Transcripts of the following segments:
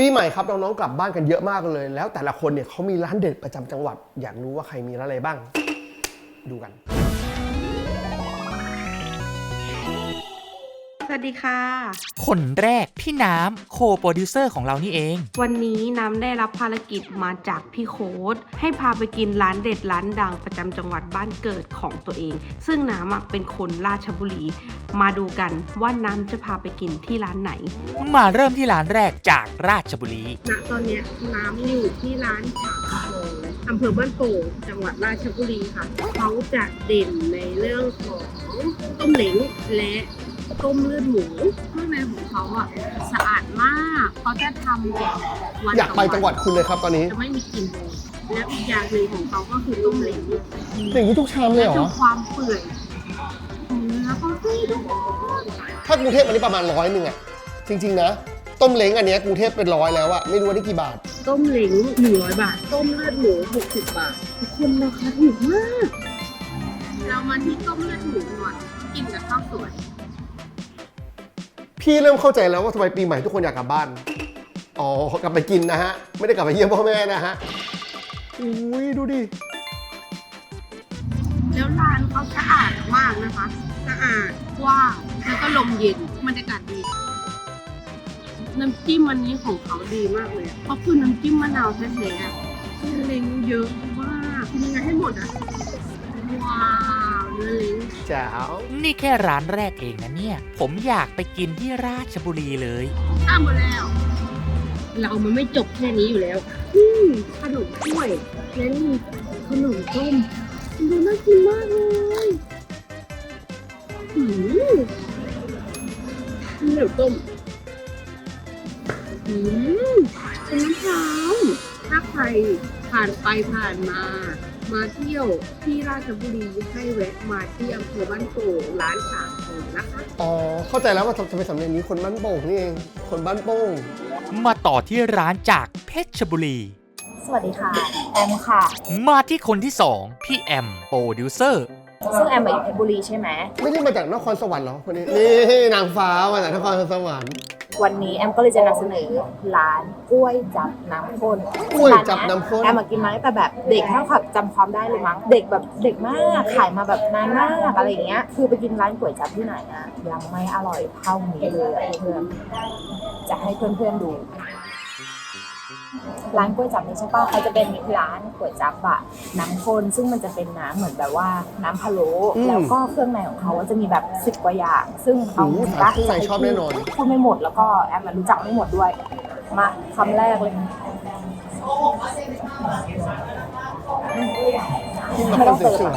ปีใหม่ครับน้องๆกลับบ้านกันเยอะมากเลย แล้วแต่ละคนเนี่ยเขามีร้านเด็ดประจำจังหวัด อยากรู้ว่าใครมีร้านอะไรบ้าง ดูกัน สวัสดีค่ะ คนแรกพี่น้ำโคโปรดิวเซอร์ของเรานี่เอง วันนี้น้ำได้รับภารกิจมาจากพี่โค้ดให้พาไปกินร้านเด็ดร้านดังประจำจังหวัดบ้านเกิดของตัวเอง ซึ่งน้ำอะเป็นคนราชบุรี มาดูกันว่าน้ำจะพาไปกินที่ร้านไหน มาเริ่มที่ร้านแรกจากราชบุรี ณตอนนี้น้ำอยู่ที่ร้านฉางโลอำเภอบ้านโป่งจังหวัดราชบุรีค่ะ เขาจะเด่นในเรื่องของต้มเหลงและ ต้มเลือดหมูเครื่องในของเขาอะสะอาดมากเขาจะทำแบบวันอยากไปต่จังหวัดคุณเลยครับตอนนี้ จะไม่มีกลิ่นเลยและอีกอย่างหนึ่งของเขาก็คือต้มเหลงอย่างนี้ทุกชามเลยและเหรดูอความเปื่อยของเนื้อเขาสิทุกคนถ้ากรุงเทพอันนี้ประมาณร้อยหนึ่งอะจริง ๆ นะ ต้มเล้งอันเนี้ยกรุงเทพเป็นร้อยแล้วอะไม่รู้ว่านี่กี่บาท ต้มเหลงหนึ่งร้อยบาท ต้มเลือดหมูหกสิบบาท ทุกคนราคาถูกมาก เรามาที่ต้มเลือดหมูก่อนกินกับข้าวสวย พี่เริ่มเข้าใจแล้วว่าทำไมปีใหม่ทุกคนอยากกลับบ้าน อ๋อ กลับไปกินนะฮะ ไม่ได้กลับไปเยี่ยมพ่อแม่นะฮะ อุ้ยดูดิ แล้วร้านเขาสะอาดมากนะคะ สะอาดกว้างแล้วก็ลมเย็นบรรยากาศดี น้ำจิ้มอันนี้ของเขาดีมากเลยเพราะคือน้ำจิ้มมะนาวแท้ๆอะเล้งเยอะมากกินยังไงให้หมดอะ ว้าวเนื้อเล้งแจ๋วนี่แค่ร้านแรกเองนะเนี่ย ผมอยากไปกินที่ราชบุรีเลย อ้าหมดแล้ว เรามันไม่จบแค่นี้อยู่แล้วอืมขนมถ้วยและนี่ขนมต้มมันดูน่ากินมากเลยอืมเหนียวต้มอืมเป็นน้ำพร้าวถ้าใครผ่านไปผ่านมา มาเที่ยวที่ราชบุรีให้แวะมาที่อำเภอบ้านโป่งร้านฉางทองนะคะ อ๋อ เข้าใจแล้วว่าทำไมสำเนียงนี้คนบ้านโป่งนี่เอง คนบ้านโป่ง มาต่อที่ร้านจากเพชรบุรี สวัสดีค่ะ แอมค่ะ มาที่คนที่สองพี่แอมโปรดิวเซอร์ ซึ่งแอมมาอยู่เพชรบุรีใช่ไหม ไม่ได้มาจากนครสวรรค์เหรอคนนี้ นี่นางฟ้ามาจากนครสวรรค์ วันนี้แอมก็เลยจะนำเสนอร้านกล้วยจับน้ำข้นกล้วยจับน้ำข้นแอมมากินมาตั้งแต่แบบเด็กถ้าขับจำความได้เลยมั้งเด็กแบบเด็กมากขายมาแบบนานมากอะไรอย่างเงี้ย คือไปกินร้านก๋วยจับที่ไหนอะยังไม่อร่อยเท่านี้เลยอะเพื่อนๆจะให้เพื่อนๆดู ร้านก๋วยจับนี้ใช่ป่ะเขาจะเป็นร้านก๋วยจับอะน้ำข้นซึ่งมันจะเป็นน้ำเหมือนแบบว่าน้ำพะโล้อืมแล้วก็เครื่องในของเขาจะมีแบบสิบกว่าอย่าง ซึ่งเอาโอ้โหปะเครื่องในชอบแน่นอน พูดไม่หมดแล้วก็แอมมารู้จักไม่หมดด้วย มาคำแรกเลยกินกับไม่คต้อนงสเติมวย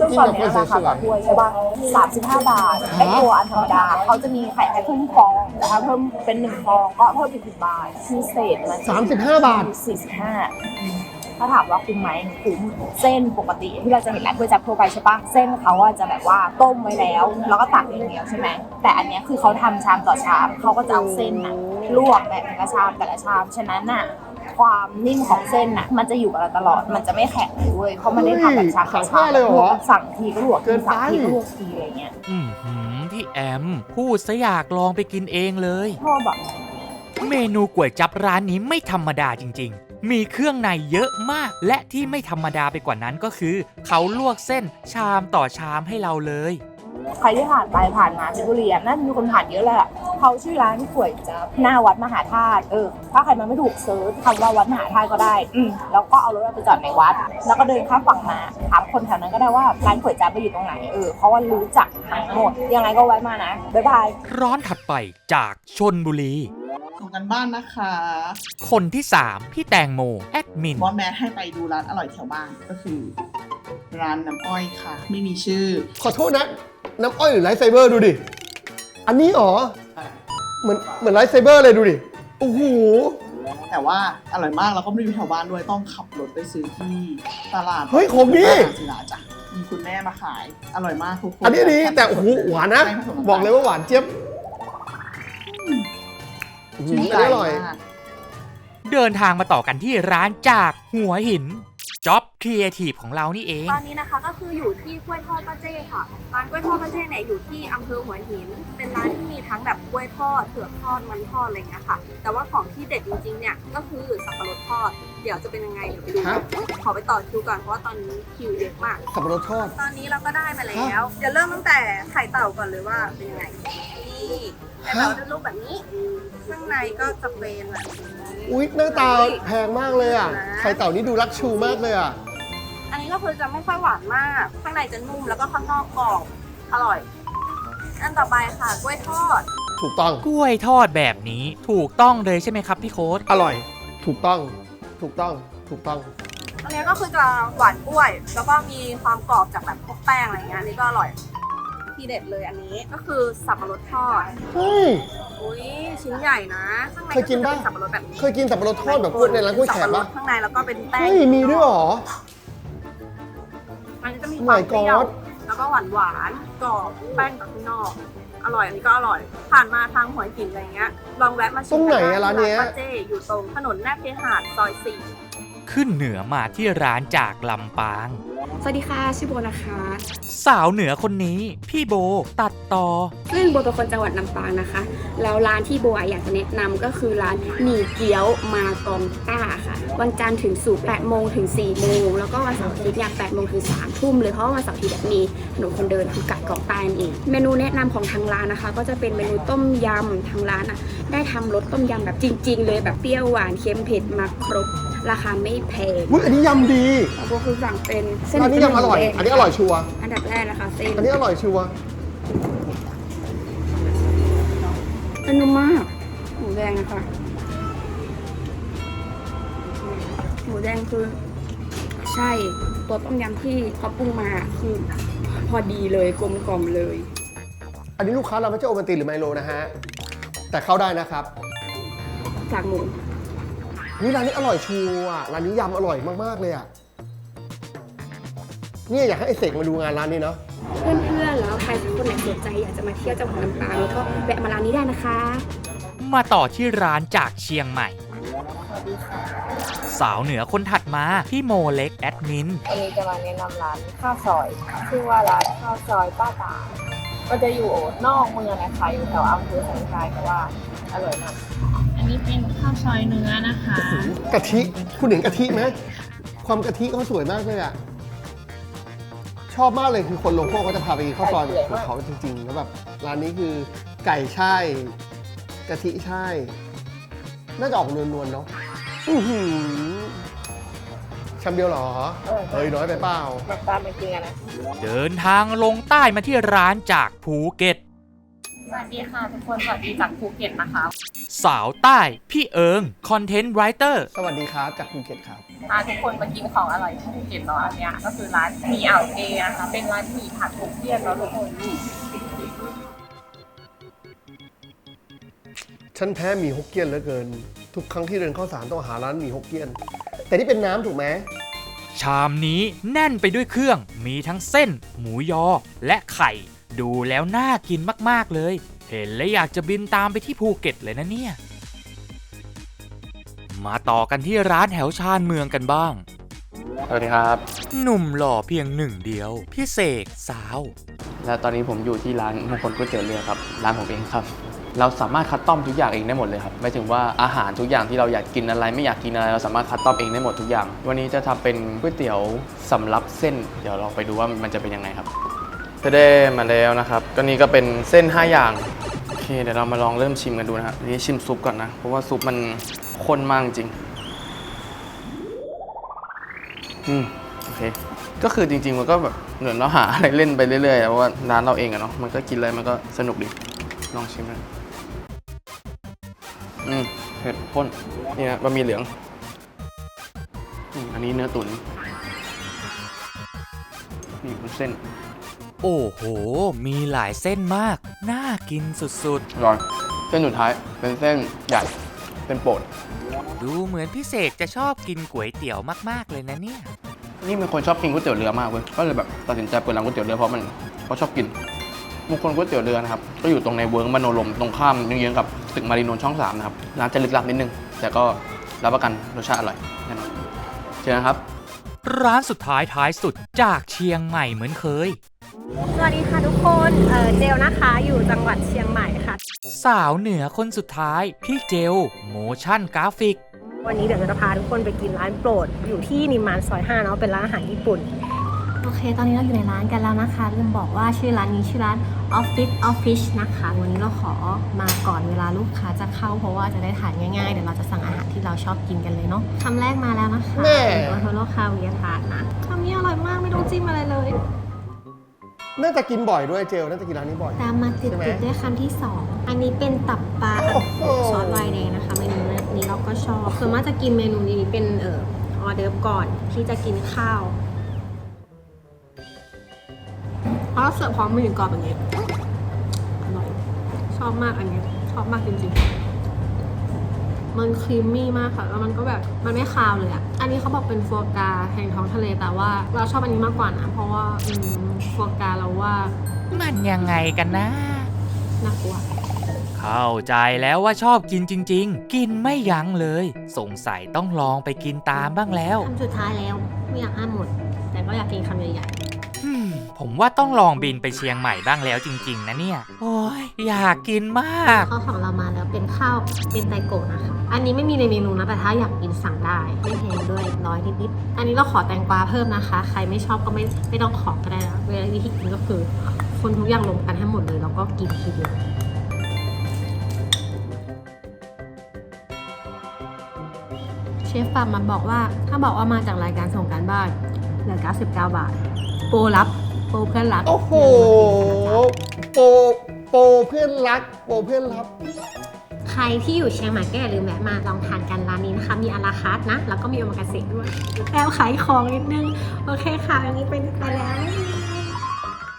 ซึ่งตอนเนี้ยราคาต่อถ้วยใช่ป่ะสามสิบห้าบาทไอตัวอันธรรมดาเขาจะมีไข่ให้เพิ่มฟองแต่ถ้าเพิ่มเป็นหนึ่งฟองก็เพิ่มอีกสิบบาทพิเศษมันๆ35บาทสี่สิบห้าถ้าถามว่าคุ้มไหมคุ้มเส้นปกติที่เราจะเห็นร้านก๋วยจั๊บทั่วไปใช่ปะเส้นเขาอะจะแบบว่าต้มไว้แล้ว แล้วก็ตักอย่างเดียวใช่ไหมแต่อันเนี้ยคือเขาทำชามต่อชามเขาก็จะเอาเส้นน่ะลวกแบบแต่ละชามแต่ละชามฉะนั้นน่ะ ความนิ่มของเส้นน่ะ มันจะอยู่กับเราตลอดมันจะไม่แข็งเลยเว้ยเพราะมันได้ทำแบบชามต่อสั่งผ้าชามเลยเหรอสั่งทีก็ลวกเกินไป สั่งทีก็ลวกทีอะไรเงี้ยอืมหืมพี่แอม พูดซะอยากลองไปกินเองเลย ชอบแบบเมนูก๋วยจับร้านนี้ไม่ธรรมดาจริง ๆ มีเครื่องในเยอะมาก และที่ไม่ธรรมดาไปกว่านั้นก็คือ เขาลวกเส้นชามต่อชามให้เราเลย ใครที่ผ่านไปผ่านมาเพชรบุรีอะน่าจะมีคนผ่านเยอะเลยอะเขาชื่อร้านก๋วยจั๊บหน้าวัดมหาธาตุเออ ถ้าใครมาไม่ถูกเซิร์ชคำว่าวัดมหาธาตุก็ได้ อืมแล้วก็เอารถเราไปจอดในวัด แล้วก็เดินข้ามฝั่งมาถามคนแถวนั้นก็ได้ว่าร้านก๋วยจั๊บไปอยู่ตรงไหนเออเพราะว่ารู้จักทั้งหมดยังไงก็ไว้มานะบ๊ายบาย ร้อนถัดไปจากชนบุรี ส่งกันบ้านนะคะคนที่ 3 พี่แตงโม แอดมินว่าแม่ให้ไปดูร้านอร่อยแถวบ้านก็คือ ร้านน้ำอ้อยค่ะ ไม่มีชื่อ ขอโทษนะ น้ำอ้อยหรือไลท์ไซเบอร์ดูดิ อันนี้เหรอ เหมือนเหมือนไลท์ไซเบอร์เลยดูดิ โอ้โห แต่ว่าอร่อยมากแล้วก็ไม่มีแถวบ้านด้วยต้องขับรถไปซื้อที่ตลาดเฮ้ยของดีตลาดศิลาจ้ะมีคุณแม่มาขาย อร่อยมากทุกคนอันนี้ดีแต่โอ้โหหวานนะใช่ผสมน้ำตาบอกเลยว่าหวานเจี๊ยบอื้อหืชื่อนอันใจนี้อร่อยมากเดินทางมาต่อกันที่ร้านจากหัวหิน จ็อบครีเอทีฟของเรานี่เอง ตอนนี้นะคะก็คืออยู่ที่กล้วยทอดป้าเจ้ค่ะ ร้านกล้วยทอดป้าเจ้เนี่ยอยู่ที่อำเภอหัวหิน เป็นร้านที่มีทั้งแบบกล้วยทอดเผือกทอดมันทอดอะไรอย่างเงี้ยค่ะ แต่ว่าของที่เด็ดจริงๆเนี่ยก็คือสับปะรดทอด เดี๋ยวจะเป็นยังไงเดี๋ยวไปดูฮะขอไปต่อคิวก่อนเพราะว่าตอนนี้คิวเยอะมาก สับปะรดทอด ตอนนี้เราก็ได้มาแล้ว เดี๋ยวเริ่มตั้งแต่ไข่เต่าก่อนเลยว่าเป็นยังไง นี่ไข่เต่าจะรูปแบบนี้ ข้างในก็จะเป็นแบบนี้อุ๊ยหน้าตาแพงมากเลยอะ ไข่เต่านี่ดูรักชูมากเลยอะ อันนี้ก็คือจะไม่ค่อยหวานมาก ข้างในจะนุ่มแล้วก็ข้างนอกกรอบ อร่อย อันต่อไปค่ะกล้วยทอด ถูกต้อง กล้วยทอดแบบนี้ถูกต้องเลยใช่ไหมครับพี่โค้ดอร่อย ถูกต้อง ถูกต้อง ถูกต้อง อันนี้ก็คือจะหวานกล้วย แล้วก็มีความกรอบจากแบบพวกแป้งอะไรเงี้ยอันนี้ก็อร่อย ทีเด็ดเลยอันนี้ก็คือสับปะรดทอดเฮ้ย อุ้ยชิ้นใหญ่นะข้างในเคยกินปะ จะเป็นสับปะรดแบบนี้เคยกินสับปะรดทอดแบบกล้วยในร้านกล้วยแขกสับปะรปะดข้างในแล้วก็เป็นแป้งเฮ้ยมีด้วยเหรออันนี้จะมีความ My เปรี้ยว God แล้วก็หวานหวานๆกรอบแป้งกับข้างนอก อร่อยอันนี้ก็อร่อย ผ่านมาทางหัวหินอะไรเงี้ยลองแวะมาชิมตรงไหนกัอะด้ร้านเนี้ยป้าเจอยู่ตรงถนนแนบเคหาดซอยสี่ ขึ้นเหนือมาที่ร้านจากลำปาง สวัสดีค่ะชื่อโบนะคะ สาวเหนือคนนี้ พี่โบตัดต่อ ซึ่งโบเป็นคนจังหวัดลำปางนะคะ แล้วร้านที่โบอยากจะแนะนำก็คือร้านหมี่เกี๊ยวมากองต้าค่ะ วันจันทร์ถึงศุกร์8โมงถึง4โมงแล้วก็วันเสาร์อาทิตย์เนี่ย8โมงถึง3ทุ่มเลยเพราะว่าวันเสาร์อาทิตย์เนี่ยมีถนนคนเดินคือกะกองใต้นั่นเอง เมนูแนะนำของทางร้านนะคะ ก็จะเป็นเมนูต้มยำทางร้านอะได้ทำรสต้มยำแบบจริง ๆ เลยแบบเปรี้ยวหวานเค็มเผ็ดมาครบ ราคาไม่แพงอุ้ยอันนี้ยำดีแล้วก็คือสั่งเป็นเส้นร้านนี้ยำอร่อยหมูแดงอันนี้อร่อยชัวร์อันดับแรกนะคะเส้นอันนี้อร่อยชัวร์เป็นนุ่มมากหมูแดงนะคะหมูแดงคือ ใช่ตัวต้มยำที่เขาปรุงมาคือพอดีเลยกลมกล่อมเลย อันนี้ลูกค้าเราไม่ใช่โอมันตินหรือไมโลนะฮะ แต่เข้าได้นะครับ จากหมู นี่ร้านนี้อร่อยชัวร์อะร้านนี้ยำอร่อยมากๆเลยอะเนี่ยอยากให้ไอเสกมาดูงานร้านนี้เนาะ เพื่อนๆ แล้วใครสักคนไหนสนใจอยากจะมาเที่ยวจังหวัดลำปางแล้วก็แวะมาร้านนี้ได้นะคะ มาต่อที่ร้านจากเชียงใหม่ สาวเหนือคนถัดมาพี่โมเล็กแอดมินวันนี้จะมาแนะนำร้านข้าวซอย ชื่อว่าร้านข้าวซอยป้าตา ก็จะอยู่นอกเมืองนะคะอยู่แถวอำเภอสันทรายแต่ว่าอร่อยมากอันนี้เป็นข้าวซอยเนื้อนะคะกะทิคุณเห็นกะทิไหมความกะทิเขาสวยมากเลยอะชอบมากเลยคือคนโลโก้เขาจะพาไปกินข้าวซอยของเขาจริงๆแล้วแบบร้านนี้คือไก่ช่ายกะทิช่ายน่าจะออกนวลๆเนาะอื้อหือ ชามเดียวเหรอ เฮ้ย น้อยไปเปล่าแบบตามเป็นจริงอะนะ เดินทางลงใต้มาที่ร้านจากภูเก็ต สวัสดีค่ะทุกคนสวัสดีจากภูเก็ตนะคะสาวใต้ พี่เอิงคอนเทนต์ไรเตอร์สวัสดีครับ จากภูเก็ตครับ พาทุกคนมากินของอร่อยที่ภูเก็ตเนาะอันเนี้ยก็คือร้านหมีอ่าวเอนะคะเป็นร้านหมี่ผัดทุกเทียนเนาะทุกคนฉันแพ้หมี่ฮกเกี้ยนเหลือเกิน ทุกครั้งที่เดินเข้าสารต้องหาร้านหมี่ฮกเกี้ยน แต่นี่เป็นน้ำถูกไหมชามนี้แน่นไปด้วยเครื่อง มีทั้งเส้น หมูยอ และไข่ ดูแล้วน่ากินมาก ๆ เลย เห็นแล้วอยากจะบินตามไปที่ภูเก็ตเลยนะเนี่ย มาต่อกันที่ร้านแถวชานเมืองกันบ้าง สวัสดีครับ หนุ่มหล่อเพียงหนึ่งเดียว พี่เสกสาว และตอนนี้ผมอยู่ที่ร้านมงคลก๋วยเตี๋ยวเรือครับ ร้านผมเองครับ เราสามารถคัดต้อมทุกอย่างเองได้หมดเลยครับหมายถึงว่าอาหารทุกอย่างที่เราอยากกินอะไร ไม่อยากกินอะไรเราสามารถคัดต้อมเองได้หมดทุกอย่าง วันนี้จะทำเป็นก๋วยเตี๋ยวสำรับเส้น เดี๋ยวเราไปดูว่ามันจะเป็นยังไงครับจะได้มาแล้วนะครับก็นี่ก็เป็นเส้น 5 อย่างโอเคเดี๋ยวเรามาลองเริ่มชิมกันดูนะครับทีนี่ชิมซุปก่อนนะเพราะว่าซุปมันข้นมากจริงอืมโอเคก็คือจริงๆมันก็แบบเหมือนเราหาอะไรเล่นไปเรื่อยๆเพราะว่าร้านเราเองอะเนาะมันก็กินอะไรมันก็สนุกดีลองชิมนะ อืมเผ็ดข้นนี่นะบะหมี่เหลืองอืมอันนี้เนื้อตุ๋นนี่เป็นเส้นโอ้โห มีหลายเส้นมาก น่ากินสุดอร่อยเส้นสุดท้ายเป็นเส้นใหญ่เป็นโปรดๆ ดูเหมือนพี่เสกจะชอบกินก๋วยเตี๋ยวมากๆเลยนะเนี่ย นี่เป็นคนชอบกินก๋วยเตี๋ยวเรือมากเว้ยก็เลยแบบตัดสินใจเปิดร้านก๋วยเตี๋ยวเรือเพราะมันเขาชอบกินมงคลก๋วยเตี๋ยวเรือนะครับก็อยู่ตรงในเวิร์กมโนลมตรงข้ามเยื้องๆกับ ตึกมารีนนท์ช่องสามนะครับ ร้านจะลึกลับนิดนึง แต่ก็รับประกันรสชาติอร่อยแน่นอนเชิญนะครับ ร้านสุดท้ายท้ายสุดจากเชียงใหม่เหมือนเคย สวัสดีค่ะทุกคนเอ่อเจลนะคะอยู่จังหวัดเชียงใหม่ค่ะ สาวเหนือคนสุดท้าย พี่เจลโมชั่นกราฟิก วันนี้เดี๋ยวจะพาทุกคนไปกินร้านโปรด อยู่ที่นิมมานซอย5เนาะเป็นร้านอาหารญี่ปุ่น โอเค ตอนนี้เราอยู่ในร้านกันแล้วนะคะลืมบอกว่าชื่อร้านนี้ชื่อร้าน Office Office นะคะ วันนี้เราขอมาก่อนเวลาลูกค้าจะเข้าเพราะว่าจะได้ทานง่ายๆ เดี๋ยวเราจะสั่งอาหารที่เราชอบกินกันเลยเนาะคำแรกมาแล้วนะคะแน่โอโทโร่คาเวียร์ทาร์ตนะคำนี้อร่อยมากไม่ต้องจิ้มอะไรเลยน่าจะกินบ่อยด้วยเจลน่าจะกินร้านนี้บ่อยตามมาติดใช่ไหมๆด้วยคำที่2อันนี้เป็นตับปลาโอ้โหซอสไวน์แดงนะคะเมนูนี้เราก็ชอบส่วนมากจะกินเมนูนี้เป็นเอ่อออเดิร์ฟก่อนที่จะกินข้าว ราะเสิร์ฟพร้อมมือกรอบอย่างนี้อร่อยชอบมากอันนี้ ชอบมากจริงๆ มันครีมมี่มากค่ะ แล้วมันก็แบบมันไม่คาวเลยอะอันนี้เขาบอกเป็นฟัวกราแห่งท้องทะเลแต่ว่า เราชอบอันนี้มากกว่านะ เพราะว่าอืมฟัวกราเราว่ามันยังไงกันนะน่ากลัวเข้าใจแล้วว่าชอบกินจริง ๆ กินไม่ยั้งเลย สงสัยต้องลองไปกินตามบ้างแล้วคำสุดท้ายแล้ว ไม่อยากห้ามหมด แต่ก็อยากกินคำใหญ่อืม ผมว่าต้องลองบินไปเชียงใหม่บ้างแล้วจริง ๆ นะเนี่ย โอ้ยอยากกินมากๆข้าวของเรามาแล้วเป็นข้าวเป็นไตโกะนะคะ อันนี้ไม่มีในเมนูนะแต่ถ้าอยากกินสั่งได้ ไม่แพงด้วยร้อยนิดๆอันนี้เราขอแตงกวาเพิ่มนะคะ ใครไม่ชอบก็ไม่ไม่ต้องขอก็ได้นะเวลาวิธีกินก็คือ คนทุกอย่างรวมกันให้หมดเลยแล้วก็กินทีเดียวเชฟฟาร์มมาบอกว่าถ้าบอกว่ามาจากรายการส่งการบ้านเหลือ99 บาท โปรรับ โปรเพื่อนรักโอ้โห โปรโปรเพื่อนรัก โปรเพื่อนรักใครที่อยู่เชียงใหม่ก็อย่าลืมแวะมาลองทานกันร้านนี้นะคะ มีอาราคาร์ทนะ แล้วก็มีโอมากาเสะด้วยแอบขายของนิดนึง โอเคค่ะอันนี้ไปไปแล้ว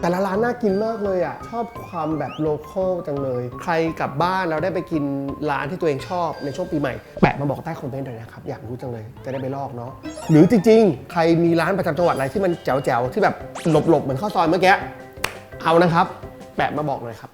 แต่ละร้านน่ากินมากเลยอะ ชอบความแบบโลคอลจังเลย ใครกลับบ้านแล้วได้ไปกินร้านที่ตัวเองชอบในช่วงปีใหม่ แปะมาบอกใต้คอมเมนต์หน่อยนะครับ อยากรู้จังเลย จะได้ไปลอกเนาะ หรือจริงๆ ใครมีร้านประจำจังหวัดอะไรที่มันแจ๋วๆ ที่แบบหลบๆ เหมือนข้าวซอยเมื่อกี้ เอานะครับ แปะมาบอกหน่อยครับ